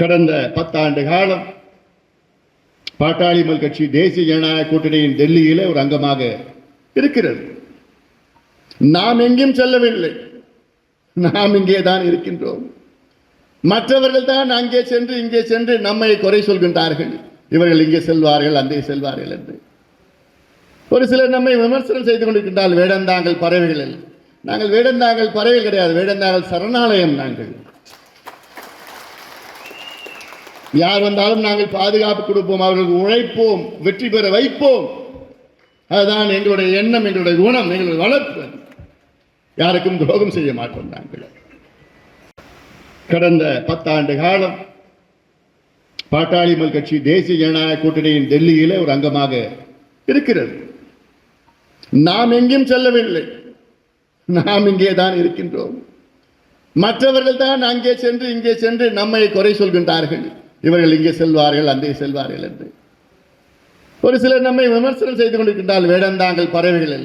கடந்த பத்தாண்டு காலம் பாட்டாளிமல் கட்சி தேசிய ஜனநாயக கூட்டணியின் டெல்லியிலே ஒரு அங்கமாக இருக்கிறது. நாம் எங்கேயும் செல்லவில்லை. நாம் இங்கே தான் இருக்கின்றோம். மற்றவர்கள் தான் அங்கே சென்று இங்கே சென்று நம்மை குறை சொல்கின்றார்கள். இவர்கள் இங்கே செல்வார்கள் அங்கே செல்வார்கள் என்று. ஒரு சிலர் நம்மை விமர்சனம் செய்து கொண்டிருக்கின்றால் வேடந்தாங்கல் பறவைகள் இல்லை நாங்கள் வேடந்தாங்கல் பறவைகள் கிடையாது. வேடந்தாங்கல் சரணாலயம் நாங்கள். யார் வந்தாலும் நாங்கள் பாதுகாப்பு கொடுப்போம் அவர்களுக்கு உழைப்போம் வெற்றி பெற வைப்போம். அதுதான் எங்களுடைய எண்ணம் எங்களுடைய குணம் எங்களுடைய வளர்ப்பு. யாருக்கும் துரோகம் செய்ய மாட்டோம் நாங்கள். கடந்த பத்தாண்டு காலம் பாட்டாளி கட்சி தேசிய ஜனநாயக கூட்டணியின் டெல்லியிலே ஒரு அங்கமாக இருக்கிறது. நாம் எங்கேயும் செல்லவில்லை. நாம் இங்கே தான் இருக்கின்றோம். மற்றவர்கள் தான் அங்கே சென்று இங்கே சென்று நம்மை குறை சொல்கின்றார்கள். இவர்கள் இங்கே செல்வார்கள் அங்கே செல்வார்கள் என்று. ஒரு சிலர் நம்மை விமர்சனம் செய்து கொண்டிருக்கின்றால் வேடந்தாங்கள் பறவைகள்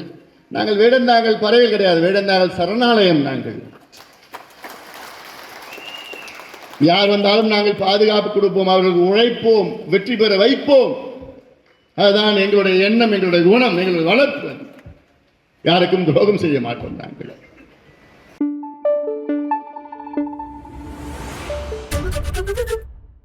நாங்கள் வேடந்தாங்கள் பறவைகள் கிடையாது வேடந்தாங்கள் சரணாலயம் நாங்கள். யார் வந்தாலும் நாங்கள் பாதுகாப்பு கொடுப்போம் அவர்களுக்கு உழைப்போம் வெற்றி பெற வைப்போம். அதுதான் எங்களுடைய எண்ணம் எங்களுடைய குணம் எங்களுடைய வளர்ப்பு. யாருக்கும் துரோகம் செய்ய மாட்டோம் நாங்கள்.